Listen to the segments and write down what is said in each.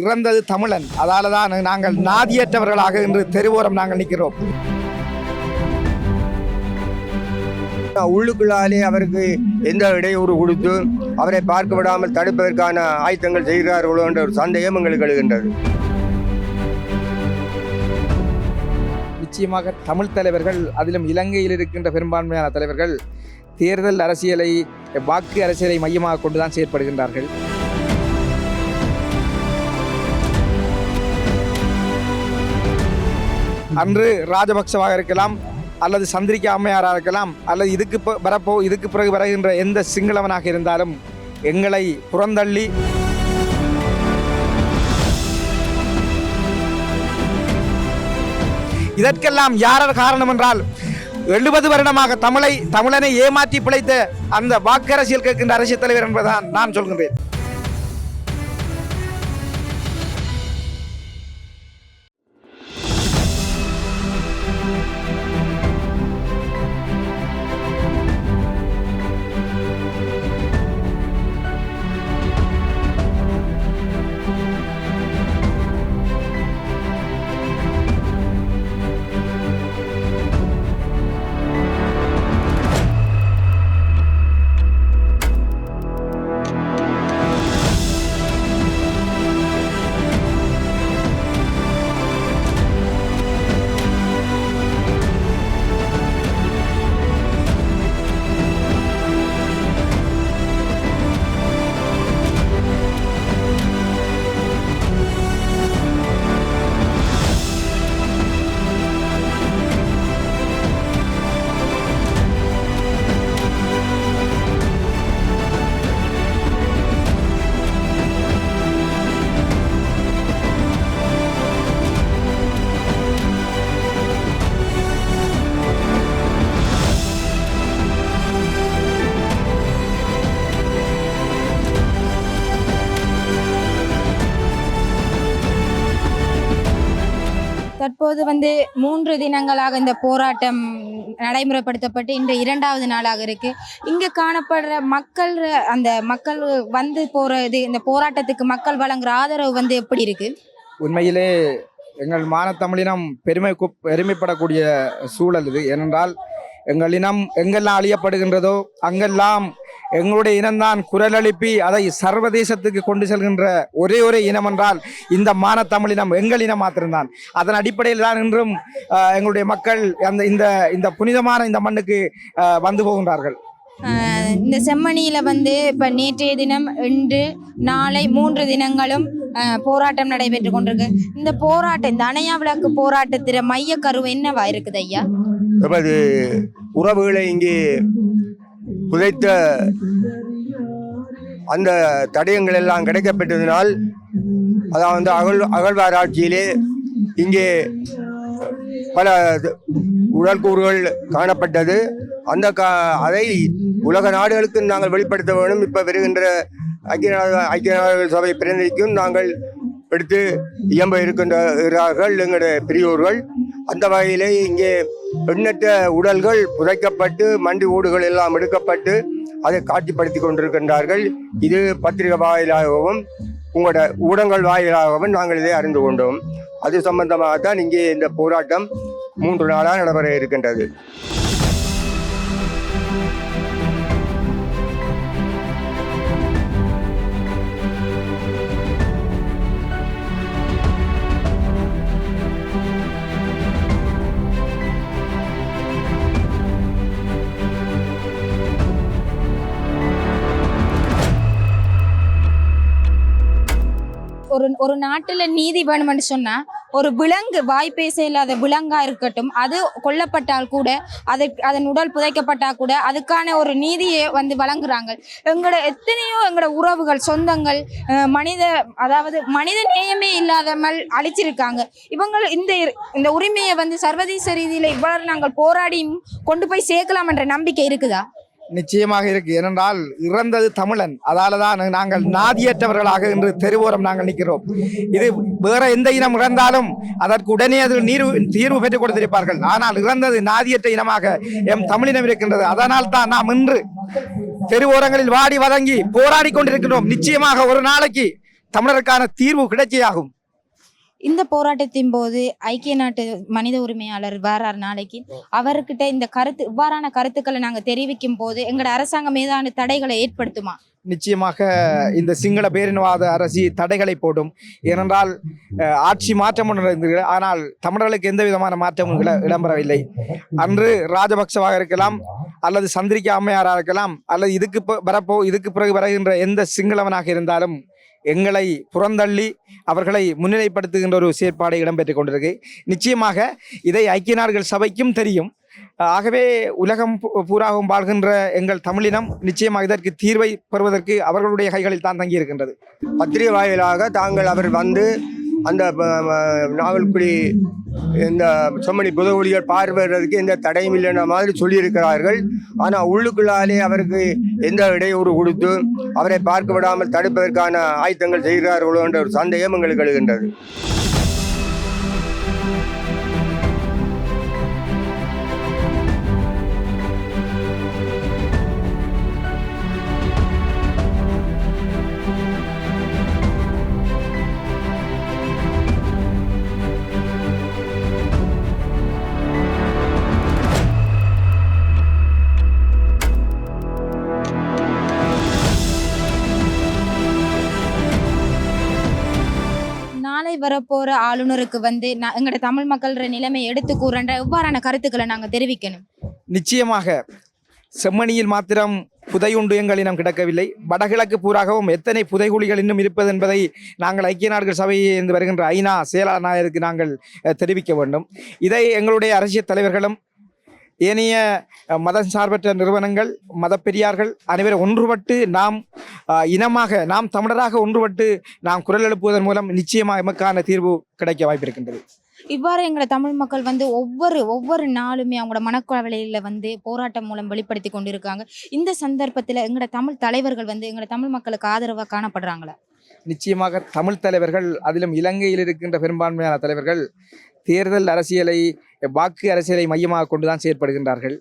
இறந்தது தமிழன். அதால தான் நாங்கள் நாதியற்றவர்களாக இன்று தெருவோரம் நாங்கள் நிற்கிறோம். உள்ளுக்குள்ளாலே அவருக்கு எந்த இடையூறு கொடுத்து அவரை பார்க்க விடாமல் தடுப்பதற்கான ஆயத்தங்கள் செய்கிறார்களோ என்ற ஒரு சந்தேகம் எங்களுக்கு எழுகின்றது. நிச்சயமாக தமிழ் தலைவர்கள் அதிலும் இலங்கையில் இருக்கின்ற பெரும்பான்மையான தலைவர்கள் தேர்தல் அரசியலை வாக்கு அரசியலை மையமாக கொண்டுதான் செயற்படுகின்றார்கள். அன்று ராஜபக்சவாக இருக்கலாம் அல்லது சந்திரிக்க அம்மையாராக இருக்கலாம் அல்லது இதுக்கு வரப்போ இதுக்கு பிறகு வருகின்ற எந்த சிங்களவனாக இருந்தாலும் எங்களை புறந்தள்ளி இதற்கெல்லாம் யார் காரணம் என்றால் எழுபது வருடமாக தமிழை தமிழனை ஏமாற்றி பிழைத்த அந்த வாக்கரசியல் கேட்கின்ற அரசியல் தலைவர் என்பதுதான் நான் சொல்கின்றேன். தற்போது வந்து மூன்று தினங்களாக இந்த போராட்டம் நடைமுறைப்படுத்தப்பட்டு இன்று இரண்டாவது நாளாக இருக்கு. இங்கு காணப்படுற மக்கள் அந்த மக்கள் வந்து போறது இந்த போராட்டத்துக்கு மக்கள் வழங்குற ஆதரவு வந்து எப்படி இருக்கு? உண்மையிலே எங்கள் மானத்தமிழினம் பெருமை கு- பெருமைப்படக்கூடிய சூழல் இது. ஏனென்றால் எங்கள் இனம் எங்கெல்லாம் அழியப்படுகின்றதோ அங்கெல்லாம் எங்களுடைய இனம்தான் குரல் எழுப்பி அதை சர்வதேசத்துக்கு கொண்டு செல்கின்ற ஒரே ஒரு இனம் என்றால் இந்த மானத்தமிழினம் எங்கள் இனம் மாத்திரம்தான். அதன் அடிப்படையில் தான் இன்றும் ஆஹ், எங்களுடைய மக்கள் அந்த இந்த இந்த புனிதமான இந்த மண்ணுக்கு ஆஹ், வந்து போகின்றார்கள். ஆஹ் இந்த செம்மணியில வந்து இப்ப நேற்றைய தினம் இன்று நாளை மூன்று தினங்களும் ஆஹ் போராட்டம் நடைபெற்று கொண்டிருக்கு. இந்த போராட்டம் இந்த அணையா விளக்கு போராட்டத்தில மைய கருவு என்னவா இருக்குது ஐயா? உறவுகளை இங்கே புதைத்த அந்த தடயங்கள் எல்லாம் கிடைக்கப்பட்டதினால் அதாவது அகழ் அகழ்வாராய்ச்சியிலே இங்கே பல உடற்கூறுகள் காணப்பட்டது. அந்த கா அதை உலக நாடுகளுக்கு நாங்கள் வெளிப்படுத்த வேண்டும். இப்போ வருகின்ற ஐக்கிய நாடு ஐக்கிய நாடுகள் சபை பிரதிநிதிக்கும் நாங்கள் எடுத்து இயம்ப இருக்கின்றார்கள் எங்களுடைய பெரியோர்கள். அந்த வகையிலே இங்கே எண்ணற்ற உடல்கள் புதைக்கப்பட்டு மண்டி ஓடுகள் எல்லாம் எடுக்கப்பட்டு அதை காட்சிப்படுத்தி கொண்டிருக்கின்றார்கள். இது பத்திரிகை வாயிலாகவும் உங்களோட ஊடகங்கள் வாயிலாகவும் நாங்கள் இதை அறிந்து கொண்டோம். அது சம்பந்தமாகத்தான் இங்கே இந்த போராட்டம் மூன்று நாளாக நடைபெற இருக்கின்றது. ஒரு நாட்டில் நீதி வேணும்னு சொன்னால் ஒரு விலங்கு வாய் பேச இல்லாத விலங்காக இருக்கட்டும் அது கொல்லப்பட்டால் கூட அது அதன் உடல் புதைக்கப்பட்டால் கூட அதுக்கான ஒரு நீதியை வந்து வழங்குறாங்க. எங்களோட எத்தனையோ எங்களோட உறவுகள் சொந்தங்கள் மனித அதாவது மனித நேயமே இல்லாதமல் அழிச்சிருக்காங்க. இவங்க இந்த இந்த உரிமையை வந்து சர்வதேச ரீதியில் இவ்வளவு நாங்கள் போராடியும் கொண்டு போய் சேர்க்கலாம் என்ற நம்பிக்கை இருக்குதா? நிச்சயமாக இருக்கு. ஏனென்றால் இறந்தது தமிழன். அதால தான் நாங்கள் நாதியற்றவர்களாக இன்று தெருவோரம் நாங்கள் நிற்கிறோம். இது வேற எந்த இனம் இறந்தாலும் அதற்கு உடனே அது நீர்வு தீர்வு பெற்றுக் கொடுத்திருப்பார்கள். ஆனால் இறந்தது நாதியற்ற இனமாக எம் தமிழினம் இருக்கின்றது. அதனால் தான் நாம் இன்று தெருவோரங்களில் வாடி வதங்கி போராடி கொண்டிருக்கின்றோம். நிச்சயமாக ஒரு நாளைக்கு தமிழருக்கான தீர்வு கிடைச்சியாகும் இந்த போராட்டத்தின் போது ஐக்கிய நாட்டு மனித உரிமையாளர் வரார் நாளைக்கு. அவர்கிட்ட இந்த கருத்து இவ்வாறான கருத்துக்களை நாங்க தெரிவிக்கும் போது எங்களோட அரசாங்கம் மீதான தடைகளை ஏற்படுத்துமா? நிச்சயமாக இந்த சிங்கள பேரினவாத அரசு தடைகளை போடும். ஏனென்றால் ஆட்சி மாற்றம் ஒன்று இருந்தது ஆனால் தமிழர்களுக்கு எந்த விதமான மாற்றமும் இட- இடம்பெறவில்லை. அன்று ராஜபக்சவாக இருக்கலாம் அல்லது சந்திரிகா அம்மையாராக இருக்கலாம் அல்லது இதுக்கு வரப்போ இதுக்கு பிறகு வருகின்ற எந்த சிங்களவனாக இருந்தாலும் எங்களை புறந்தள்ளி அவர்களை முன்னிலைப்படுத்துகின்ற ஒரு செயற்பாடு இடம்பெற்றுக் கொண்டிருக்கு. நிச்சயமாக இதை ஐக்கிய நாடுகள் சபைக்கும் தெரியும். ஆகவே உலகம் பூ- பூராகவும் வாழ்கின்ற எங்கள் தமிழினம் நிச்சயமாக இதற்கு தீர்வை பெறுவதற்கு அவர்களுடைய கைகளில் தான் தங்கியிருக்கின்றது. பத்திரிகை வாயிலாக தாங்கள் அவர் வந்து அந்த நாவல்குடி இந்த செம்மணி புதகுலிகள் பார்வையிடுறதுக்கு எந்த தடையும் இல்லைன்ற மாதிரி சொல்லியிருக்கிறார்கள். ஆனால் உள்ளுக்குள்ளாலே அவருக்கு எந்த இடையூறு கொடுத்து அவரை பார்க்க விடாமல் தடுப்பதற்கான ஆயத்தங்கள் செய்கிறார்களோ என்ற ஒரு சந்தேகம் எங்களுக்கு எழுகின்றது. வரப்போற ஆளுநருக்கு வந்து நான் எங்களோட தமிழ் மக்களோட நிலைமை எடுத்து கூறன்ற எவ்வாறான கருத்துக்களை நாங்க தெரிவிக்கணும்? நிச்சயமாக செம்மணியில் மாத்திரம் புதையுண்டு எங்களினம் கிடக்கவில்லை. வடகிழக்கு பூராகவும் எத்தனை புதைகுழிகள் இன்னும் இருப்பது என்பதை நாங்கள் ஐக்கிய நாடுகள் சபையிலிருந்து வருகின்ற ஐநா செயலாளர் நாயருக்கு நாங்கள் தெரிவிக்க வேண்டும். இதை எங்களுடைய அரசியல் தலைவர்களும் ஏனைய மதம் சார்பற்ற நிறுவனங்கள் மதப்பெரியார்கள் அனைவரும் ஒன்றுபட்டு நாம் இனமாக நாம் தமிழராக ஒன்றுபட்டு நாம் குரல் எழுப்புவதன் மூலம் நிச்சயமாக எமக்கான தீர்வு கிடைக்க வாய்ப்பிருக்கின்றது. இவ்வாறு எங்களை தமிழ் மக்கள் வந்து ஒவ்வொரு ஒவ்வொரு நாளுமே அவங்களோட மனக்கவலையில வந்து போராட்டம் மூலம் வெளிப்படுத்தி கொண்டிருக்காங்க. இந்த சந்தர்ப்பத்துல எங்களோட தமிழ் தலைவர்கள் வந்து எங்களோட தமிழ் மக்களுக்கு ஆதரவா காணப்படுறாங்களா? நிச்சயமாக தமிழ் தலைவர்கள் அதிலும் இலங்கையில் இருக்கின்ற பெரும்பான்மையான தலைவர்கள் தேர்தல் அரசியலை வாக்கு அரசியலை மையமாக கொண்டுதான் செயற்படுகின்றார்கள்.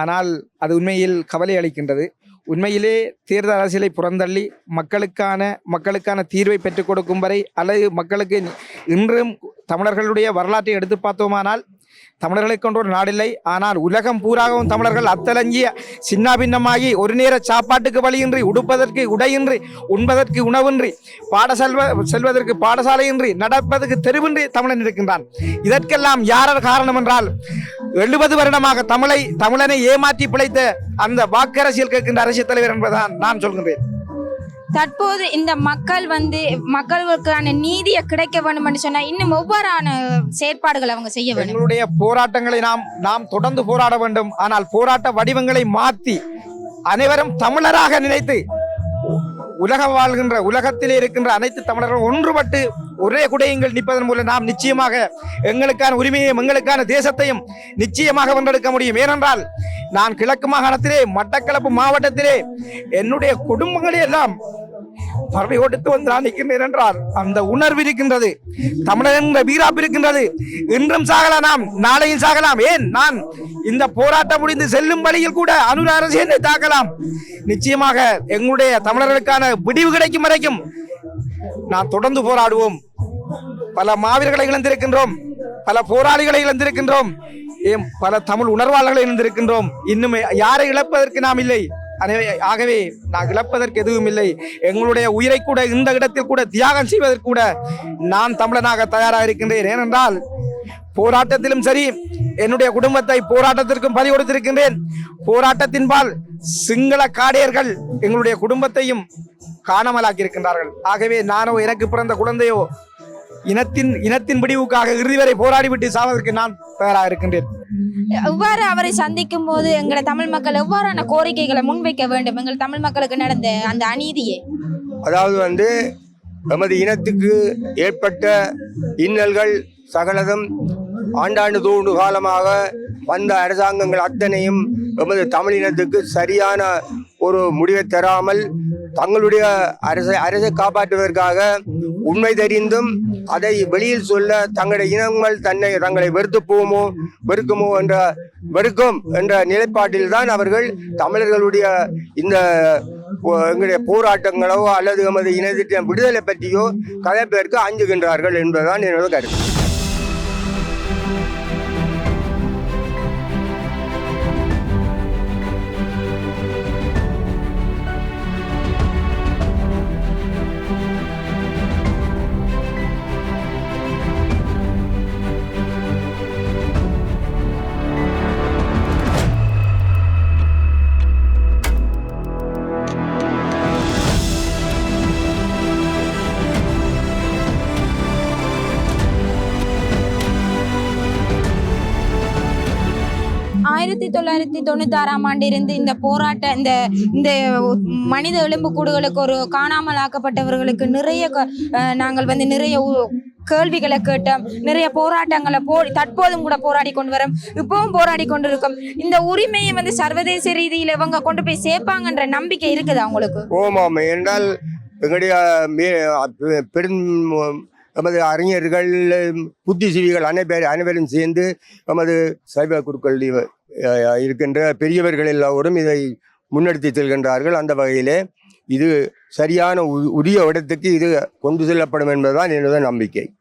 ஆனால் அது உண்மையில் கவலை அளிக்கின்றது. உண்மையிலே தேர்தல் அரசியலை புறந்தள்ளி மக்களுக்கான மக்களுக்கான தீர்வை பெற்றுக் கொடுக்கும் வரை அல்லது மக்களுக்கு இன்றும் தமிழர்களுடைய வரலாற்றை எடுத்து பார்த்தோமானால் தமிழர்களை கொண்ட ஒரு நாடில்லை. ஆனால் உலகம் பூராகவும் தமிழர்கள் அத்தலஞ்சிய சின்னாபின்னமாகி ஒரு நேர சாப்பாட்டுக்கு வழியின்றி உடுப்பதற்கு உடையின்றி உண்பதற்கு உணவின்றி பாட செல்வ செல்வதற்கு பாடசாலையின்றி நடப்பதற்கு தெருவின்றி தமிழன் இருக்கின்றான். இதற்கெல்லாம் யார் காரணம் என்றால் எழுபது வருடமாக தமிழை தமிழனை ஏமாற்றி பிழைத்த அந்த வாக்கரசியல் கேட்கின்ற அரசியல் தலைவர் என்பதுதான் நான் சொல்கின்றேன். தற்போது இந்த மக்கள் வந்து மக்களுக்கான நீதியை கிடைக்க வேண்டும் சொன்னா இன்னும் ஒவ்வொரு செயற்பாடுகள் அவங்க செய்ய வேண்டும். எங்களுடைய போராட்டங்களை நாம் நாம் தொடர்ந்து போராட வேண்டும். ஆனால் போராட்ட வடிவங்களை மாற்றி அனைவரும் தமிழராக நினைத்து உலகம் வாழ்கின்ற உலகத்திலே இருக்கின்ற அனைத்து தமிழர்களும் ஒன்றுபட்டு ஒரே குடையங்கள் நிற்பதன் மூலம் நாம் நிச்சயமாக எங்களுக்கான உரிமையையும் எங்களுக்கான தேசத்தையும் நிச்சயமாக வென்றெடுக்க முடியும். ஏனென்றால் நான் கிழக்கு மாகாணத்திலே மட்டக்களப்பு மாவட்டத்திலே என்னுடைய குடும்பங்களே எல்லாம் பறவை கொடுத்து வந்து நான் நிற்கின்றேன் என்றால் அந்த உணர்வு இருக்கின்றது தமிழர் என்ற வீராப்பு இருக்கின்றது. இன்றும் சாகலாம் நாம் நாளையும் சாகலாம். ஏன்? நான் இந்த போராட்டம் முடிந்து செல்லும் வழியில் கூட அனுர அரசு என்னை தாக்கலாம். நிச்சயமாக எங்களுடைய தமிழர்களுக்கான விடிவு கிடைக்கும் வரைக்கும் நான் தொடர்ந்து போராடுவோம். பல மாவீரர்களை இழந்திருக்கின்றோம். பல போராளிகளை இழந்திருக்கின்றோம். பல தமிழ் உணர்வாளர்களை இழந்திருக்கின்றோம். இன்னும் யாரை இழப்பதற்கு நாம் இல்லை? ஆகவே நான் இழப்பதற்கு எதுவும் இல்லை. எங்களுடைய உயிரை கூட இந்த இடத்தில் கூட தியாகம் செய்வதற்கு கூட நான் தமிழனாக தயாராக இருக்கின்றேன். ஏனென்றால் போராட்டத்திலும் சரி என்னுடைய குடும்பத்தை போராட்டத்திற்கும் பறி கொடுத்திருக்கின்றேன். போராட்டத்தின்பால் சிங்கள காடையர்கள் எங்களுடைய குடும்பத்தையும் காணாமலாக்கி இருக்கின்றார்கள் ஆகவே நானோ எனக்கு பிறந்த குழந்தையோ இனத்தின் இனத்தின் விடிவுக்காக இறுதி வரை போராடிவிட்டு சாவதற்கு நான் தயாராக இருக்கின்றேன். இவ்வாறு அவரை சந்திக்கும் போது எங்களோட தமிழ் மக்கள் எவ்வாறான கோரிக்கைகளை முன்வைக்க வேண்டும்? எங்கள் தமிழ் மக்களுக்கு நடந்த அந்த அநீதியை. அதாவது வந்து எமது இனத்துக்கு ஏற்பட்ட இன்னல்கள் சகலதும் ஆண்டாண்டு தோண்டு காலமாக வந்த அரசாங்கங்கள் அத்தனையும் எமது தமிழினத்துக்கு சரியான ஒரு முடிவை தராமல் தங்களுடைய அரசை அரசை காப்பாற்றுவதற்காக உண்மை தெரிந்தும் அதை வெளியில் சொல்ல தங்களுடைய இனங்கள் தன்னை தங்களை வெறுத்து போமோ வெறுக்குமோ என்ற வெறுக்கும் என்ற நிலைப்பாட்டில் தான் அவர்கள் தமிழர்களுடைய இந்த போ- எங்களுடைய போராட்டங்களோ அல்லது எமது இனத்திட்ட விடுதலை பற்றியோ கதைப்பதற்கு அஞ்சுகின்றார்கள் என்பதுதான் என்னோட கருத்து. தொள்ளாயிரத்தி தொண்ணூத்தி ஆறாம் ஆண்டு இருந்து இந்த போராட்ட இந்த இந்த மனித எலும்புக்கூடுகளுக்கு ஒரு காணாமல் ஆக்கப்பட்டவர்களுக்கு நிறைய நாங்கள் வந்து நிறைய கேள்விகளை கேட்டோம். நிறைய போராட்டங்களை போ தற்போதும் கூட போராடி கொண்டு வரோம். இப்பவும் போராடி கொண்டு இருக்கோம் இந்த உரிமையை வந்து சர்வதேச ரீதியில் இவங்க கொண்டு போய் சேர்ப்பாங்கன்ற நம்பிக்கை இருக்குது அவங்களுக்கு ஓமாம் என்றால் எங்களுடைய பெரும் நமது அறிஞர்கள் புத்திஜீவிகள் அனைவரும் அனைவரும் சேர்ந்து நமது சைவ குருக்கள் இருக்கின்ற பெரியவர்கள் எல்லோரும் இதை முன்னெடுத்து செல்கின்றார்கள். அந்த வகையிலே இது சரியான உ- உரிய இடத்துக்கு இது கொண்டு செல்லப்படும் என்பதுதான் என்னுடைய நம்பிக்கை.